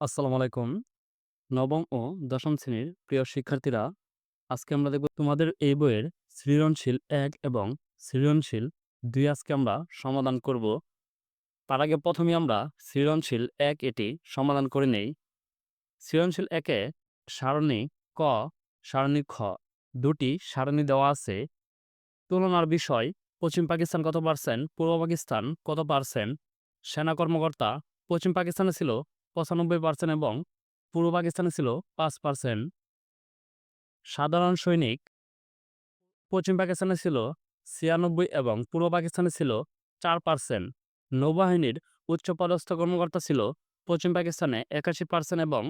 আসসালামু আলাইকুম। নবম ও দশম শ্রেণির প্রিয় শিক্ষার্থীরা, আজকে আমরা দেখব তোমাদের এই বইয়ের সৃজনশীল এক এবং সৃজনশীল দুই আজকে আমরা সমাধান করব। তার আগে প্রথমে আমরা সৃজনশীল এক এটি সমাধান করে নেই। সৃজনশীল ১ এ সারণী ক, সারণী খ দুটি সারণী দেওয়া আছে। তুলনার বিষয় পশ্চিম পাকিস্তান কত পার্সেন্ট, পূর্ব পাকিস্তান কত পার্সেন্ট, সেনা কর্মকর্তা পশ্চিম পাকিস্তানে ছিল ৯৫% এবং পূর্ব পাকিস্তানে ছিল পাঁচ পার্সেন্ট সাধারণ সৈনিক পশ্চিম পাকিস্তানে ছিল ৯৬ এবং পূর্ব পাকিস্তানে ছিল চার পার্সেন্ট নৌবাহিনীর উচ্চপদস্থ কর্মকর্তা ছিল পশ্চিম পাকিস্তানে ৮১% এবং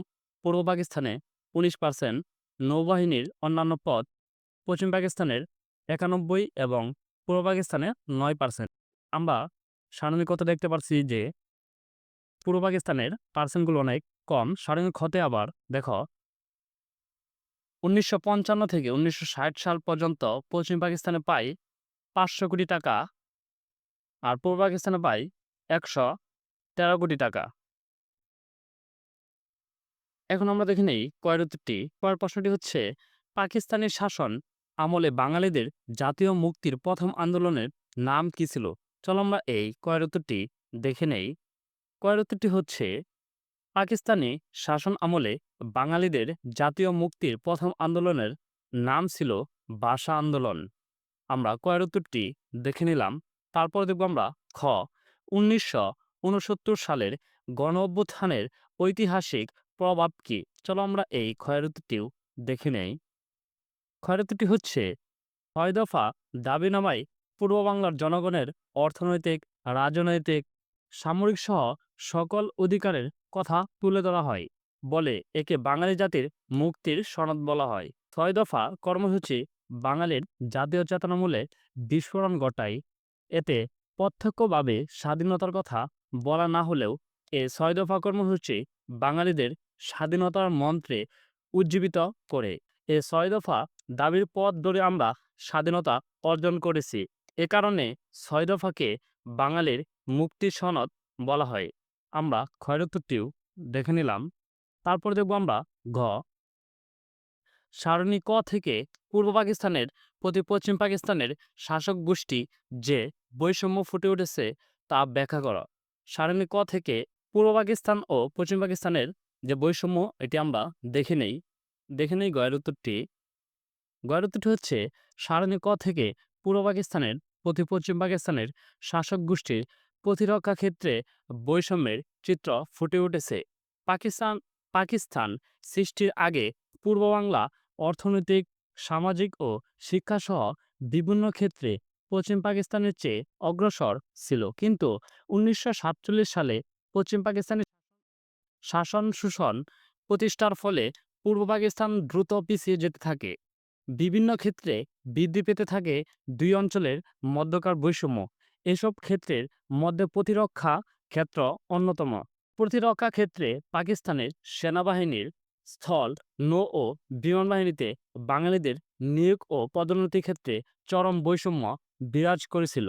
পূর্ব পাকিস্তানে ১৯%। নৌবাহিনীর অন্যান্য পদ পশ্চিম পাকিস্তানের ৯১ এবং পূর্ব পাকিস্তানে নয় পার্সেন্ট আমরা সারণী দেখতে পাচ্ছি যে পূর্ব পাকিস্তানের পার্সেন্টগুলো অনেক কম। সারণী ক্ষতে আবার, দেখো ১৯৫৫ থেকে ১৯৬০ সাল পর্যন্ত পশ্চিম পাকিস্তানে পাই পাঁচশো কোটি টাকা আর পূর্ব পাকিস্তানে পায় ১১৩ কোটি টাকা। এখন আমরা দেখে নেই কয়ের উত্তরটি। কয়ের প্রশ্নটি হচ্ছে, পাকিস্তানি শাসন আমলে বাঙালিদের জাতীয় মুক্তির প্রথম আন্দোলনের নাম কি ছিল? চলো আমরা এই কয়ের উত্তরটি দেখে নেই। কয়ের উত্তরটি হচ্ছে পাকিস্তানি শাসন আমলে বাঙালিদের জাতীয় মুক্তির প্রথম আন্দোলনের নাম ছিল ভাষা আন্দোলন। আমরা কয়ের উত্তরটি দেখে নিলাম। তারপর দেখব আমরা খ উনিশশো ঊনসত্তর সালের গণ অভ্যুত্থানের ঐতিহাসিক প্রভাব কি? চলো আমরা এই ক্ষয়ের উত্তরটিও দেখে নেই। ক্ষয়ের উত্তরটি হচ্ছে ছয় দফা দাবিনামায় পূর্ব বাংলার জনগণের অর্থনৈতিক, রাজনৈতিক, সামরিক সহ সকল অধিকারের কথা তুলে ধরা হয় বলে একে বাঙালি জাতির মুক্তির সনদ বলা হয়। ছয় দফা কর্মসূচি বাঙালির জাতীয় চেতনামূলে বিস্ফোরণ ঘটায়। এতে প্রত্যক্ষভাবে স্বাধীনতার কথা বলা না হলেও এ ছয় দফা কর্মসূচি বাঙালিদের স্বাধীনতার মন্ত্রে উজ্জীবিত করে। এ ছয় দফা দাবির পথ ধরে আমরা স্বাধীনতা অর্জন করেছি। এ কারণে ছয় দফাকে বাঙালির মুক্তি সনদ বলা হয়। আমরা ক্ষয়ের উত্তরটিও দেখে নিলাম। তারপর দেখব আমরা ঘ সারণী ক থেকে পূর্ব পাকিস্তানের প্রতি পশ্চিম পাকিস্তানের শাসক গোষ্ঠী যে বৈষম্য ফুটে উঠেছে তা ব্যাখ্যা করা। সারণী ক থেকে পূর্ব পাকিস্তান ও পশ্চিম পাকিস্তানের যে বৈষম্য, এটি আমরা দেখে নেই। দেখে নেই গয়ের উত্তরটি। গয়ের উত্তরটি হচ্ছে, সারণী ক থেকে পূর্ব পাকিস্তানের প্রতি পশ্চিম পাকিস্তানের শাসক গোষ্ঠীর প্রতিরক্ষা ক্ষেত্রে বৈষম্যের চিত্র ফুটে উঠেছে। পাকিস্তান পাকিস্তান সৃষ্টির আগে পূর্ব বাংলা অর্থনৈতিক, সামাজিক ও শিক্ষাসহ বিভিন্ন ক্ষেত্রে পশ্চিম পাকিস্তানের চেয়ে অগ্রসর ছিল। কিন্তু উনিশশো সাতচল্লিশ সালে পশ্চিম পাকিস্তানের শাসন শোষণ প্রতিষ্ঠার ফলে পূর্ব পাকিস্তান দ্রুত পিছিয়ে যেতে থাকে। বিভিন্ন ক্ষেত্রে বৃদ্ধি পেতে থাকে দুই অঞ্চলের মধ্যকার বৈষম্য। এসব ক্ষেত্রের মধ্যে প্রতিরক্ষা ক্ষেত্র অন্যতম। প্রতিরক্ষা ক্ষেত্রে পাকিস্তানের সেনাবাহিনীর স্থল, নৌ ও বিমান বাহিনীতে বাঙালিদের নিয়োগ ও পদোন্নতির ক্ষেত্রে চরম বৈষম্য বিরাজ করেছিল।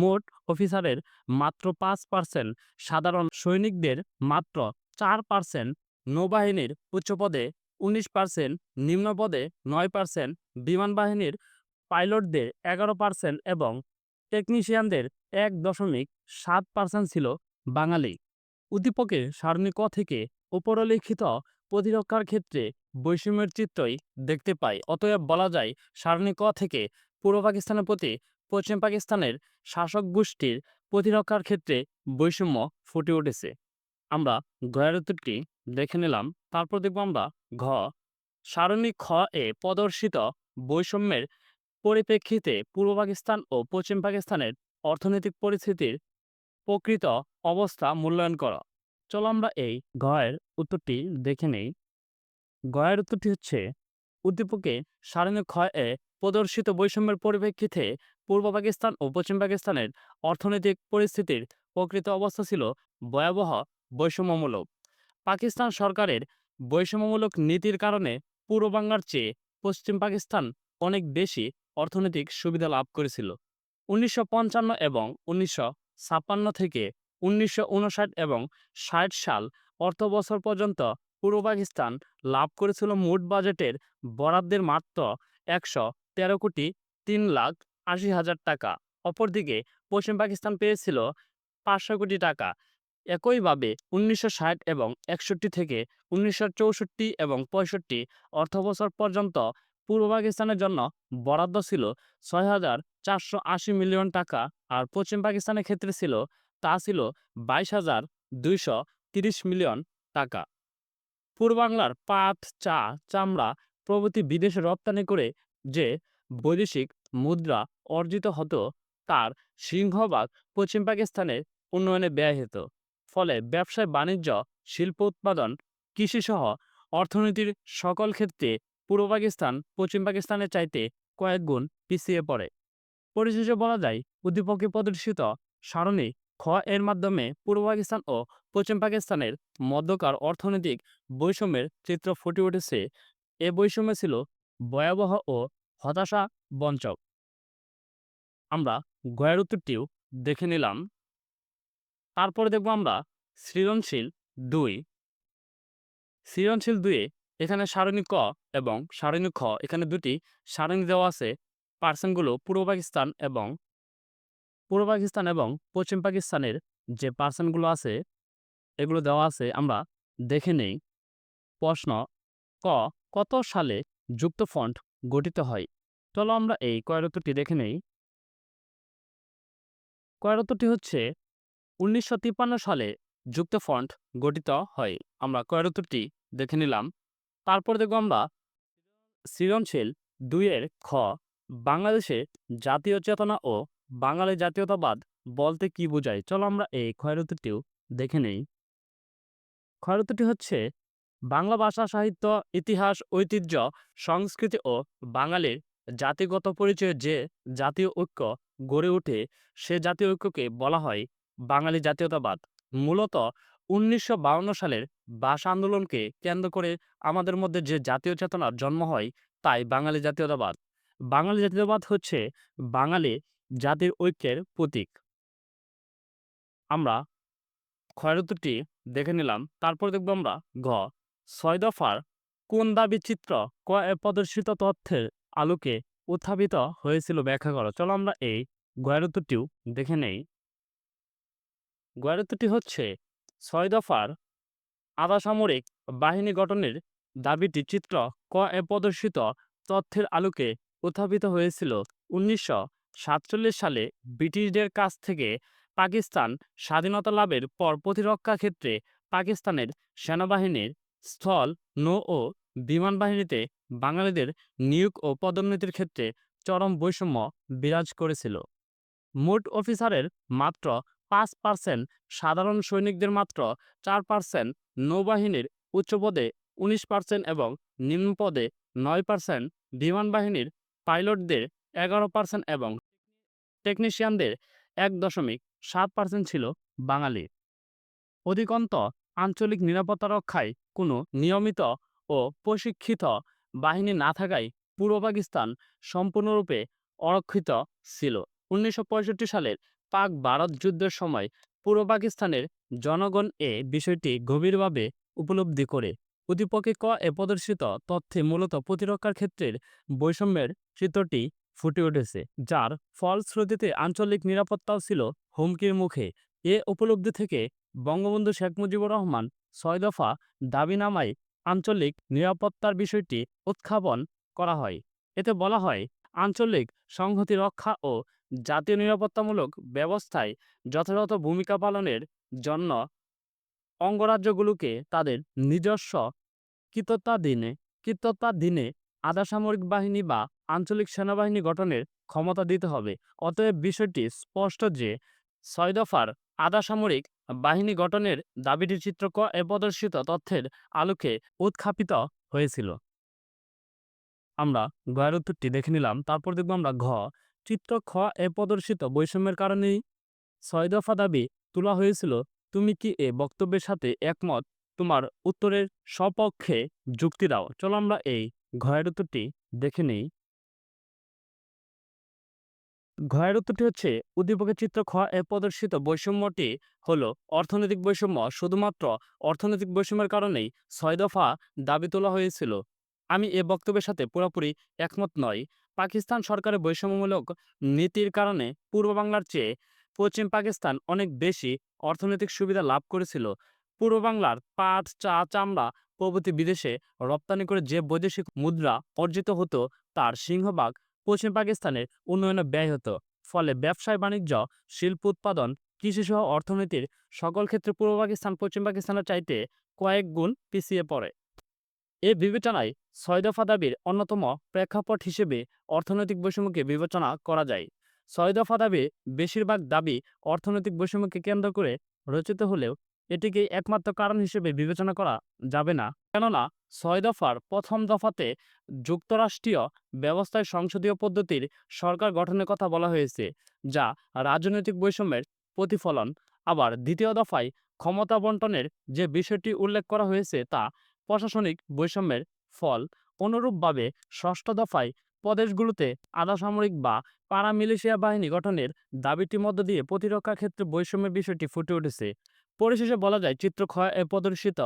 মোট অফিসারের মাত্র পাঁচ পার্সেন্ট, সাধারণ সৈনিকদের মাত্র চার পার্সেন্ট, নৌবাহিনীর উচ্চপদে উনিশ পার্সেন্ট, নিম্নপদে নয় পার্সেন্ট, বিমান বাহিনীর পাইলটদের এগারো পার্সেন্ট এবং টেকনিশিয়ানদের এক দশমিক সাত পার্সেন্ট ছিল বাঙালি। উদ্দীপকের সারণী ক থেকে উপরলিখিত প্রতিরক্ষার ক্ষেত্রে বৈষম্যের চিত্রই দেখতে পাই। অতএব বলা যায় সারণী ক থেকে পূর্ব পাকিস্তানের প্রতি পশ্চিম পাকিস্তানের শাসক গোষ্ঠীর প্রতিরক্ষার ক্ষেত্রে বৈষম্য ফুটে উঠেছে। আমরা ঘয়ের উত্তরটি দেখে নিলাম। তারপর দেখব আমরা ঘ সারণী খ এ প্রদর্শিত বৈষম্যের পরিপ্রেক্ষিতে পূর্ব পাকিস্তান ও পশ্চিম পাকিস্তানের অর্থনৈতিক পরিস্থিতির প্রকৃত অবস্থা মূল্যায়ন করা। চলো আমরা এই গয়ের উত্তরটি দেখে নেই। গয়ের উত্তরটি হচ্ছে, উদ্দীপকে সারণী খ এ প্রদর্শিত বৈষম্যের পরিপ্রেক্ষিতে পূর্ব পাকিস্তান ও পশ্চিম পাকিস্তানের অর্থনৈতিক পরিস্থিতির প্রকৃত অবস্থা ছিল ভয়াবহ বৈষম্যমূলক। পাকিস্তান সরকারের বৈষম্যমূলক নীতির কারণে পূর্ব বাংলার চেয়ে পশ্চিম পাকিস্তান অনেক বেশি অর্থনৈতিক সুবিধা লাভ করেছিল। উনিশশো পঞ্চান্ন এবং উনিশশো থেকে উনিশশো ঊনষাট এবং ষাট সাল অর্থ বছর পর্যন্ত পূর্ব পাকিস্তান লাভ করেছিল মোট বাজেটের বরাদ্দের মাত্র একশো তেরো কোটি তিন লাখ আশি হাজার টাকা অপরদিকে পশ্চিম পাকিস্তান পেয়েছিল পাঁচশো কোটি টাকা একইভাবে উনিশশো ষাট এবং একষট্টি থেকে উনিশশো চৌষট্টি এবং পঁয়ষট্টি অর্থবছর পর্যন্ত পূর্ব পাকিস্তানের জন্য বরাদ্দ ছিল ছয় হাজার চারশো আশি মিলিয়ন টাকা আর পশ্চিম পাকিস্তানের ক্ষেত্রে ছিল, তা ছিল বাইশ হাজার দুইশো তিরিশ মিলিয়ন টাকা। পূর্বাংলার পাট, চা, চামড়া প্রভৃতি বিদেশে রপ্তানি করে যে বৈদেশিক মুদ্রা অর্জিত হতো, তার সিংহভাগ পশ্চিম পাকিস্তানের উন্নয়নে ব্যয় হতো। ফলে ব্যবসায় বাণিজ্য, শিল্প উৎপাদন, কৃষিসহ অর্থনীতির সকল ক্ষেত্রে পূর্ব পাকিস্তান, পশ্চিম পাকিস্তানের চাইতে কয়েক গুণ পিছিয়ে পড়ে। পরিশেষে বলা যায়, উদ্দীপকে প্রদর্শিত সারণী খ এর মাধ্যমে পূর্ব পাকিস্তান ও পশ্চিম পাকিস্তানের মধ্যকার অর্থনৈতিক বৈষম্যের চিত্র ফুটে উঠেছে। এ বৈষম্য ছিল ভয়াবহ ও হতাশা বঞ্চক আমরা গয়ের উত্তরটিও দেখে নিলাম। তারপরে দেখব আমরা সৃজনশীল দুই। সৃজনশীল দুয়ে এখানে সারণী ক এবং সারণী খ এখানে দুটি। সারণী দেওয়া আছে পার্সেন্টগুলো পূর্ব পাকিস্তান এবং পূর্ব পাকিস্তান এবং পশ্চিম পাকিস্তানের যে পার্সেন্টগুলো আছে, এগুলো দেওয়া আছে আমরা দেখে নেই। প্রশ্ন, ক, কত সালে যুক্ত ফন্ট গঠিত হয়? চলো আমরা এই কয়রত্বটি দেখে নেই। কয়রত্বটি হচ্ছে উনিশশো তিপ্পান্ন সালে যুক্ত ফন্ট গঠিত হয়। আমরা কয়রত্বটি দেখে নিলাম। তারপর দেখব আমরা সৃজনশীল দুইয়ের খ, বাংলাদেশে জাতীয় চেতনা ও বাঙালি জাতীয়তাবাদ বলতে কি বোঝায়? চলো আমরা এই ক্ষয়রত্বটিও দেখে নেই। ক্ষয়রত্বটি হচ্ছে, বাংলা ভাষা, সাহিত্য, ইতিহাস, ঐতিহ্য, সংস্কৃতি ও বাঙালির জাতিগত পরিচয়ে যে জাতীয় ঐক্য গড়ে ওঠে, সে জাতীয় ঐক্যকে বলা হয় বাঙালি জাতীয়তাবাদ। মূলত উনিশশো সালের ভাষা আন্দোলনকে কেন্দ্র করে আমাদের মধ্যে যে জাতীয় চেতনার জন্ম হয়, তাই বাঙালি জাতীয়তাবাদ। বাঙালি জাতীয়তাবাদ হচ্ছে বাঙালি জাতির ঐক্যের প্রতীক। আমরা ক্ষয়রত্বটি দেখে নিলাম, তারপর দেখব আমরা ঘ। ছয় দফার কোন দাবি চিত্র ক প্রদর্শিত তথ্যের আলোকে উত্থাপিত হয়েছিল ব্যাখ্যা করো। চলো আমরা এই গয়ারত্বটিও দেখে নেই। গয়ারত্বটি হচ্ছে ছয় দফার আধাসামরিক বাহিনী গঠনের দাবিটি চিত্র ক এ প্রদর্শিত তথ্যের আলোকে উত্থাপিত হয়েছিল। উনিশশো সাতচল্লিশ সালে ব্রিটিশদের কাছ থেকে পাকিস্তান স্বাধীনতা লাভের পর প্রতিরক্ষা ক্ষেত্রে পাকিস্তানের সেনাবাহিনীর স্থল, নৌ ও বিমান বাহিনীতে বাঙালিদের নিয়োগ ও পদোন্নতির ক্ষেত্রে চরম বৈষম্য বিরাজ করেছিল। মোট অফিসারের মাত্র পাঁচ পার্সেন্ট সাধারণ সৈনিকদের মাত্র চার পার্সেন্ট, নৌবাহিনীর উচ্চ পদে উনিশ পার্সেন্ট এবং নিম্ন পদে নয় পার্সেন্ট বিমান বাহিনীর পাইলটদের এগারো পার্সেন্ট এবং টেকনিশিয়ানদের এক দশমিক সাত পার্সেন্ট ছিল বাঙালি। অধিকন্ত আঞ্চলিক নিরাপত্তা রক্ষায় কোনো নিয়মিত ও প্রশিক্ষিত বাহিনী না থাকায় পূর্ব পাকিস্তান সম্পূর্ণরূপে অরক্ষিত ছিল। উনিশশো পঁয়ষট্টি সালের পাক ভারত যুদ্ধের সময় পূর্ব পাকিস্তানের জনগণ এ বিষয়টি গভীরভাবে উপলব্ধি করে। উদ্দীপকে ক এ প্রদর্শিত তথ্যে মূলত প্রতিরক্ষার ক্ষেত্রের বৈষম্যের চিত্রটি ফুটে উঠেছে, যার ফলশ্রুতিতে আঞ্চলিক নিরাপত্তাও ছিল হুমকির মুখে। এ উপলব্ধি থেকে বঙ্গবন্ধু শেখ মুজিবুর রহমান ছয় দফা দাবিনামায় আঞ্চলিক নিরাপত্তার বিষয়টি উত্থাপন করা হয়। এতে বলা হয় আঞ্চলিক সংহতি রক্ষা ও জাতীয় নিরাপত্তামূলক ব্যবস্থায় যথাযথ ভূমিকা পালনের জন্য অঙ্গরাজ্যগুলোকে তাদের নিজস্ব কৃতত্বাধীনে কৃতত্বাধীনে আধা সামরিক বাহিনী বা আঞ্চলিক সেনাবাহিনী গঠনের ক্ষমতা দিতে হবে। অতএব বিষয়টি স্পষ্ট যে ছয় দফার আধা সামরিক বাহিনী গঠনের দাবিটি চিত্রক এ প্রদর্শিত তথ্যের আলোকে উৎখাপিত হয়েছিল। আমরা গয়ের উত্তরটি দেখে নিলাম। তারপর দেখব আমরা ঘ। চিত্র খ এ প্রদর্শিত বৈষম্যের কারণেই ছয় দফা দাবি তোলা হয়েছিল। তুমি কি এ বক্তব্যের সাথে একমত? তোমার উত্তরের সপক্ষে যুক্তি দাও। চলো আমরা এই ঘয়ের উত্তরটি দেখে নেই। ঘয়ের উত্তরটি হচ্ছে, উদ্দীপকের চিত্র খ এ প্রদর্শিত বৈষম্যটি হলো অর্থনৈতিক বৈষম্য। শুধুমাত্র অর্থনৈতিক বৈষম্যের কারণেই ছয় দফা দাবি তোলা হয়েছিল। আমি এ বক্তব্যের সাথে পুরোপুরি একমত নই। পাকিস্তান সরকারের বৈষম্যমূলক নীতির কারণে পূর্ব বাংলার চেয়ে পশ্চিম পাকিস্তান অনেক বেশি অর্থনৈতিক সুবিধা লাভ করেছিল। পূর্ব বাংলার পাট, চা, চামড়া প্রভৃতি বিদেশে রপ্তানি করে যে বৈদেশিক মুদ্রা অর্জিত হতো, তার সিংহভাগ পশ্চিম পাকিস্তানের উন্নয়নে ব্যয় হতো। ফলে ব্যবসায় বাণিজ্য, শিল্প উৎপাদন, কৃষিসহ অর্থনীতির সকল ক্ষেত্রে পূর্ব পাকিস্তান, পশ্চিম পাকিস্তানের চাইতে কয়েক গুণ পিছিয়ে পড়ে। এ বিবেচনায় ছয় দফা দাবির অন্যতম প্রেক্ষাপট হিসেবে অর্থনৈতিক বৈষম্যকে বিবেচনা করা যায়। ছয় দফা দাবি বেশিরভাগ দাবি অর্থনৈতিক বৈষম্যকে কেন্দ্র করে রচিত হলেও এটিকে একমাত্র কারণ হিসেবে বিবেচনা করা যাবে না। কেননা, ছয় দফার প্রথম দফাতে যুক্তরাষ্ট্রীয় ব্যবস্থায় সংসদীয় পদ্ধতির সরকার গঠনের কথা বলা হয়েছে, যা রাজনৈতিক বৈষম্যের প্রতিফলন। আবার দ্বিতীয় দফায় ক্ষমতা বন্টনের যে বিষয়টি উল্লেখ করা হয়েছে তা প্রশাসনিক বৈষম্যের ফল অনুরূপভাবে ষষ্ঠ দফায় প্রদেশগুলোতে আধা সামরিক বা পারামিলিশিয়া বাহিনী গঠনের দাবিটির মধ্য দিয়ে প্রতিরক্ষা ক্ষেত্রে বৈষম্যের বিষয়টি ফুটে উঠেছে। পরিশেষে বলা যায়, চিত্র ক্ষয় প্রদর্শিত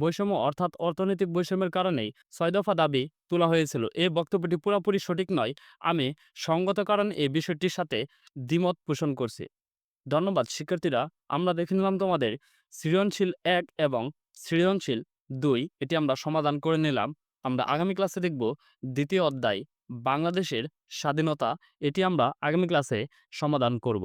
বৈষম্য অর্থাৎ অর্থনৈতিক বৈষম্যের কারণেই ছয় দফা দাবি তোলা হয়েছিল। এই বক্তব্যটি পুরোপুরি সঠিক নয়। আমি সঙ্গত কারণ এই বিষয়টির সাথে দ্বিমত পোষণ করছি। ধন্যবাদ। শিক্ষার্থীরা, আমরা দেখে নিলাম তোমাদের সৃজনশীল এক এবং সৃজনশীল দুই, এটি আমরা সমাধান করে নিলাম। আমরা আগামী ক্লাসে দেখব দ্বিতীয় অধ্যায়, বাংলাদেশের স্বাধীনতা। এটি আমরা আগামী ক্লাসে সমাধান করব।